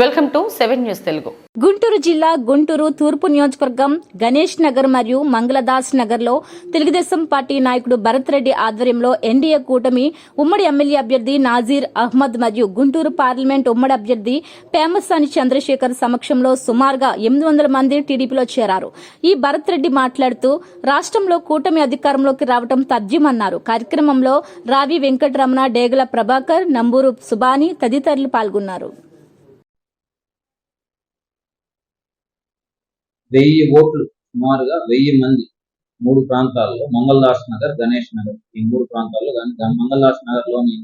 Welcome to seven news Telugu. Guntur జిల్లా గుంటూరు తూర్పు నియోజకవర్గం గణేష్ నగర్ మరియు మంగళదాస్ నగర్లో తెలుగుదేశం పార్టీ నాయకుడు భరత్ రెడ్డి ఆధ్వర్యంలో ఎన్డీఏ కూటమి ఉమ్మడి ఎమ్మెల్యే అభ్యర్థి నాజీర్ అహ్మద్ మరియు గుంటూరు పార్లమెంట్ ఉమ్మడి అభ్యర్థి పేమసాని చంద్రశేఖర్ సమక్షంలో సుమారుగా ఎనిమిది వందల మంది టీడీపీలో చేరారు. ఈ భరత్ రెడ్డి మాట్లాడుతూ రాష్ట్రంలో కూటమి అధికారంలోకి రావడం తథ్యమన్నారు. కార్యక్రమంలో రావి వెంకటరమణ డేగల ప్రభాకర్ నంబూరు సుబాని తదితరులు పాల్గొన్నారు. వెయ్యి ఓట్లు సుమారుగా వెయ్యి మంది మూడు ప్రాంతాల్లో మంగళదాస్ నగర్ గణేష్ నగర్ ఈ మూడు ప్రాంతాల్లో గాని మంగళదాస్ నగర్లోని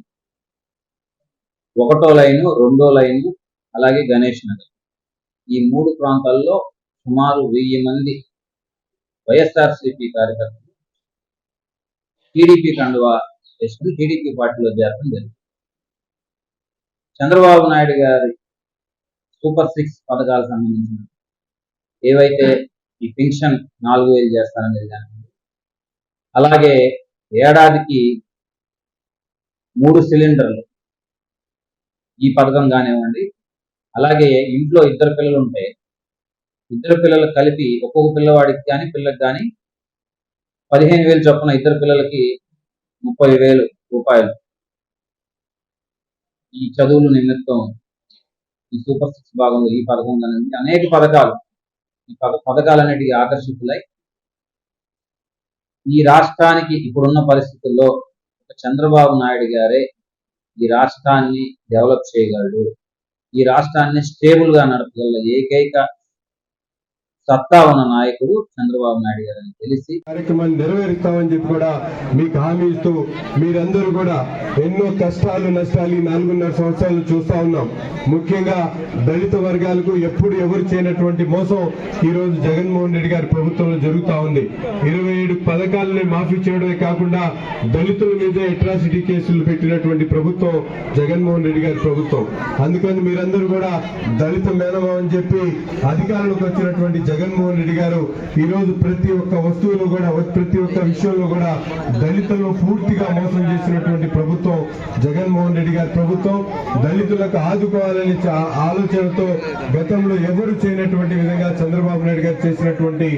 ఒకటో లైను రెండో లైను అలాగే గణేష్ నగర్. ఈ మూడు ప్రాంతాల్లో సుమారు వెయ్యి మంది వైఎస్ఆర్సీపీ కార్యకర్తలు టీడీపీ కండువా వేసుకుని టీడీపీ పార్టీలో చేరడం జరిగింది. చంద్రబాబు నాయుడు గారి సూపర్ సిక్స్ పథకాలకు సంబంధించిన ఏవైతే ఈ పెన్షన్ నాలుగు వేలు చేస్తారనేది కానివ్వండి అలాగే ఏడాదికి మూడు సిలిండర్లు ఈ పథకం కానివ్వండి అలాగే ఇంట్లో ఇద్దరు పిల్లలు ఉంటే ఇద్దరు పిల్లలు కలిపి ఒక్కొక్క పిల్లవాడికి కానీ పిల్లకి కానీ పదిహేను వేలు చొప్పున ఇద్దరు పిల్లలకి ముప్పై వేలు రూపాయలు. ఈ చదువుల నిమిత్తం ఈ సూపర్ సిక్స్ భాగంలో ఈ పథకం కానివ్వండి అనేక పథకాలు ఈ పథ పథకాలన్నిటికీ ఆకర్షితులై ఈ రాష్ట్రానికి ఇప్పుడున్న పరిస్థితుల్లో ఒక చంద్రబాబు నాయుడు గారే ఈ రాష్ట్రాన్ని డెవలప్ చేయగలడు. ఈ రాష్ట్రాన్ని స్టేబుల్గా నడపగల ఏకైక సత్తా ఉన్న నాయకుడు చంద్రబాబు నాయుడు గారు తెలిసి కార్యక్రమాన్ని నెరవేరుస్తామని చెప్పి కూడా మీకు హామీ ఇస్తూ మీరందరూ కూడా ఎన్నో కష్టాలు నష్టాలు ఈ నాలుగున్నర సంవత్సరాలు చూస్తా ఉన్నాం. ముఖ్యంగా దళిత వర్గాలకు ఎప్పుడు ఎవరు చేయనటువంటి మోసం ఈ రోజు జగన్మోహన్ రెడ్డి గారి ప్రభుత్వంలో జరుగుతా ఉంది. ఇరవై ఏడు పథకాలని మాఫీ చేయడమే కాకుండా దళితుల మీద అట్రాసిటీ కేసులు పెట్టినటువంటి ప్రభుత్వం జగన్మోహన్ రెడ్డి గారి ప్రభుత్వం. అందుకని మీరందరూ కూడా దళిత మేనమా అని చెప్పి అధికారంలోకి వచ్చినటువంటి జగన్మోహన్ రెడ్డి గారు ఈ రోజు ప్రతి ఒక్క వస్తువులో కూడా ప్రతి ఒక్క విషయంలో కూడా దళితులను పూర్తిగా మోసం చేసినటువంటి ప్రభుత్వం జగన్మోహన్ రెడ్డి గారి ప్రభుత్వం. దళితులకు ఆదుకోవాలని ఆలోచనతో గతంలో ఎవరు చేయనటువంటి విధంగా చంద్రబాబు నాయుడు గారు చేసినటువంటి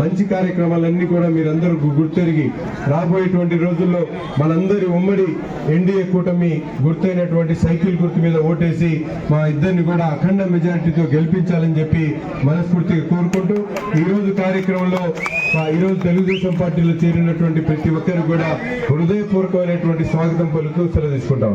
మంచి కార్యక్రమాలన్నీ కూడా మీరు మీరందరూ గుర్తెరిగి రాబోయేటువంటి రోజుల్లో మనందరి ఉమ్మడి ఎన్డీఏ కూటమి గుర్తైనటువంటి సైకిల్ గుర్తు మీద ఓటేసి మా ఇద్దరిని కూడా అఖండ మెజారిటీతో గెలిపించాలని చెప్పి మనస్ఫూర్తిగా కోరుకుంటూ ఈరోజు కార్యక్రమంలో ఈరోజు తెలుగుదేశం పార్టీలో చేరినటువంటి ప్రతి ఒక్కరు కూడా హృదయపూర్వకమైనటువంటి స్వాగతం పలుకుతూ సెలవు తీసుకుంటాం